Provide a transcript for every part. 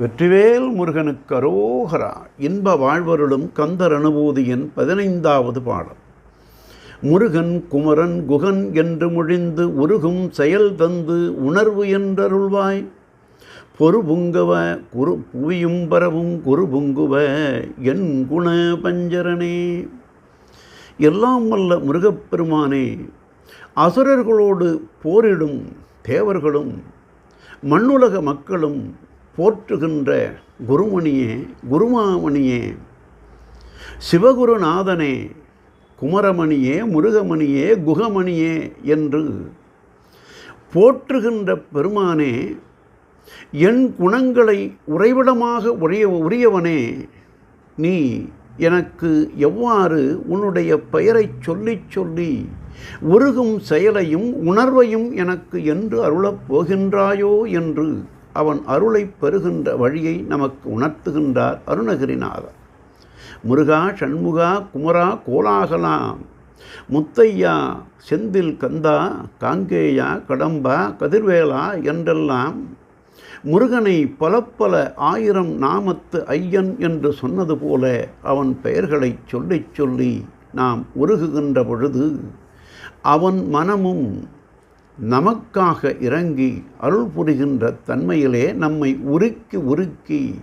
வெற்றிவேல் முருகனுக்கு அரோகரா இன்ப வாழ்வருளும் கந்தர் அனுபூதியின் பதினைந்தாவது பாடல். முருகன் குமரன் குகன் என்று முழிந்து உருகும் செயல் தந்து உணர்வு என்றருள்வாய். பொறுபுங்கவ குரு புவியும் பரவும் குருபுங்குவ என் குண பஞ்சரனே. எல்லாம் வல்ல முருகப்பெருமானே அசுரர்களோடு போரிடும் தேவர்களும் மண்ணுலக மக்களும் போற்றுகின்ற குருமணியே குருமாமணியே சிவகுருநாதனே குமரமணியே முருகமணியே குகமணியே என்று போற்றுகின்ற பெருமானே என் குணங்களை உறைவிடமாக உரிய உரியவனே நீ எனக்கு எவ்வாறு உன்னுடைய பெயரைச் சொல்லிச் சொல்லி உருகும் செயலையும் உணர்வையும் எனக்கு என்று அருளப் போகின்றாயோ என்று அவன் அருளை பெறுகின்ற வழியை நமக்கு உணர்த்துகின்றார் அருணகிரிநாதர். முருகா சண்முகா குமரா கோலாகலாம் முத்தையா செந்தில் கந்தா காங்கேயா கடம்பா கதிர்வேலா என்றெல்லாம் முருகனை பல பல ஆயிரம் நாமத்து ஐயன் என்று சொன்னது போல அவன் பெயர்களை சொல்லிச் சொல்லி நாம் உருகுகின்ற பொழுது அவன் மனமும் நமக்காக இறங்கி அருள் புரிகின்ற தன்மையிலே நம்மை உருக்கி உருக்கி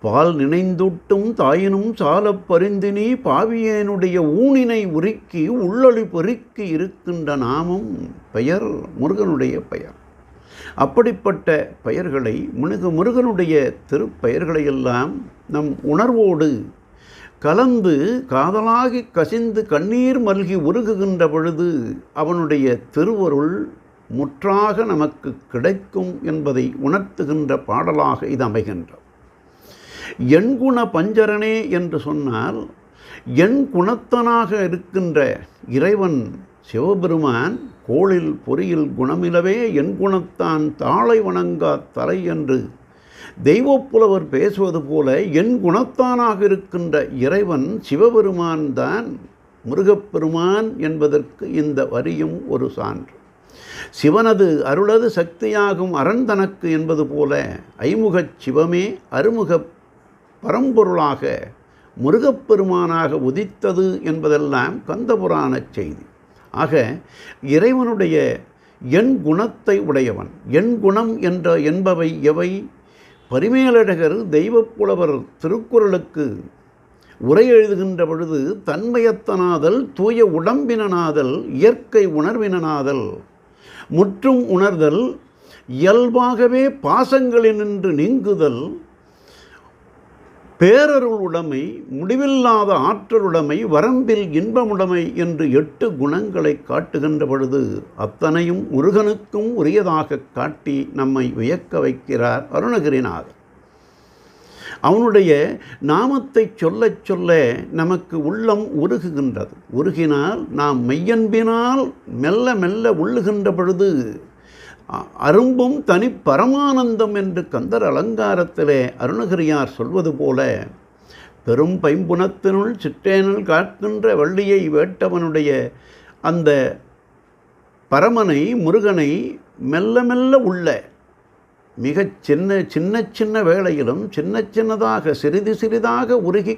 பால் நினைந்தூட்டும் தாயினும் சாலப் பரிந்தினி பாவியனுடைய ஊனினை உருக்கி உள்ளொளி பெருக்கி இருக்கின்ற நாமம் பெயர் முருகனுடைய பெயர். அப்படிப்பட்ட பெயர்களை முருக முருகனுடைய திருப்பெயர்களையெல்லாம் நம் உணர்வோடு கலந்து காதலாகி கசிந்து கண்ணீர் மல்கி உருகுகின்ற பொழுது அவனுடைய திருவருள் முற்றாக நமக்கு கிடைக்கும் என்பதை உணர்த்துகின்ற பாடலாக இது அமைகின்றது. எண்குண பஞ்சரனே என்று சொன்னால் எண் குணத்தனாக இருக்கின்ற இறைவன் சிவபெருமான் கோளில் பொறியில் குணமிலவே என் குணத்தான் தாளை வணங்கா தலை என்று தெய்வப்புலவர் பேசுவது போல என் குணத்தானாக இருக்கின்ற இறைவன் சிவபெருமான் தான் முருகப்பெருமான் என்பதற்கு இந்த வரியும் ஒரு சான்று. சிவனது அருளது சக்தியாகும் அரண் தனக்கு என்பது போல ஐமுகச் சிவமே அருமுக பரம்பொருளாக முருகப்பெருமானாக உதித்தது என்பதெல்லாம் கந்தபுராண செய்தி. ஆக இறைவனுடைய எண் குணத்தை உடையவன் எண் குணம் என்ற என்பவை எவை? பரிமேலழகர் தெய்வப்புலவர் திருக்குறளுக்கு உரை எழுதுகின்ற பொழுது தன்மயத்தனாதல் தூய உடம்பினனாதல் இயற்கை உணர்வினனாதல் முற்றும் உணர்தல் இயல்பாகவே பாசங்களினின்று நீங்குதல் பேரருள் உடைமை முடிவில்லாத ஆற்றலுடைமை வரம்பில் இன்பமுடைமை என்று எட்டு குணங்களை காட்டுகின்ற பொழுது அத்தனையும் முருகனுக்கும் உரியதாக காட்டி நம்மை வியக்க வைக்கிறார் அருணகிரிநாதர். அவனுடைய நாமத்தை சொல்லச் சொல்ல நமக்கு உள்ளம் உருகுகின்றது. உருகினால் நாம் மெய்யன்பினால் மெல்ல மெல்ல உள்ளுகின்ற பொழுது அரும்பும் தனி பரமானந்தம் என்று கந்தர் அலங்காரத்திலே அருணகிரியார் சொல்வது போல பெரும் பைம்புணத்தினுள் சிற்றேனுள் காக்கின்ற வள்ளியை வேட்டவனுடைய அந்த பரமனை முருகனை மெல்ல மெல்ல உள்ள மிகச் சின்ன சின்ன சின்ன வேளையிலும் சின்ன சின்னதாக சிறிது சிறிதாக உருகி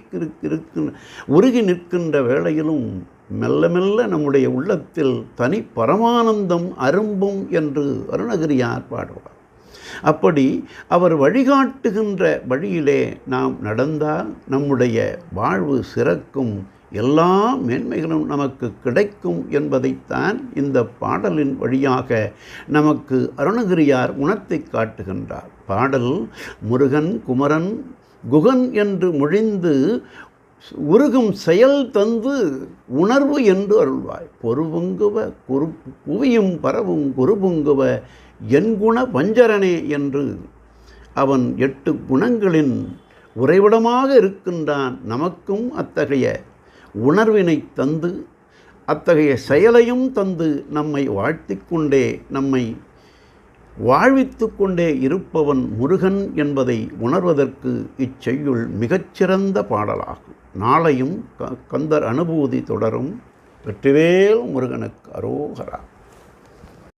உருகி நிற்கின்ற வேளையிலும் மெல்ல மெல்ல நம்முடைய உள்ளத்தில் தனி பரமானந்தம் அரும்பும் என்று அருணகிரியார் பாடுவார். அப்படி அவர் வழிகாட்டுகின்ற வழியிலே நாம் நடந்தால் நம்முடைய வாழ்வு சிறக்கும் எல்லா மேன்மைகளும் நமக்கு கிடைக்கும் என்பதைத்தான் இந்த பாடலின் வழியாக நமக்கு அருணகிரியார் உணர்த்தி காட்டுகின்றார். பாடல் முருகன் குமரன் குகன் என்று மொழிந்து உருகும் செயல் தந்து உணர்வு என்று அருள்வாய். பொறுபுங்குவ குரு புவியும் பரவும் குருபுங்குவ என் குண பஞ்சரனே என்று அவன் எட்டு குணங்களின் உறைவிடமாக இருக்கின்றான். நமக்கும் அத்தகைய உணர்வினை தந்து அத்தகைய செயலையும் தந்து நம்மை வாழ்த்திக் கொண்டே நம்மை வாழ்வித்து கொண்டே இருப்பவன் முருகன் என்பதை உணர்வதற்கு இச்செய்யுள் மிகச்சிறந்த பாடலாகும். நாளையும் க கந்தர் அனுபூதி தொடரும். வெற்றிவேல் முருகனுக்கு அரோகரா.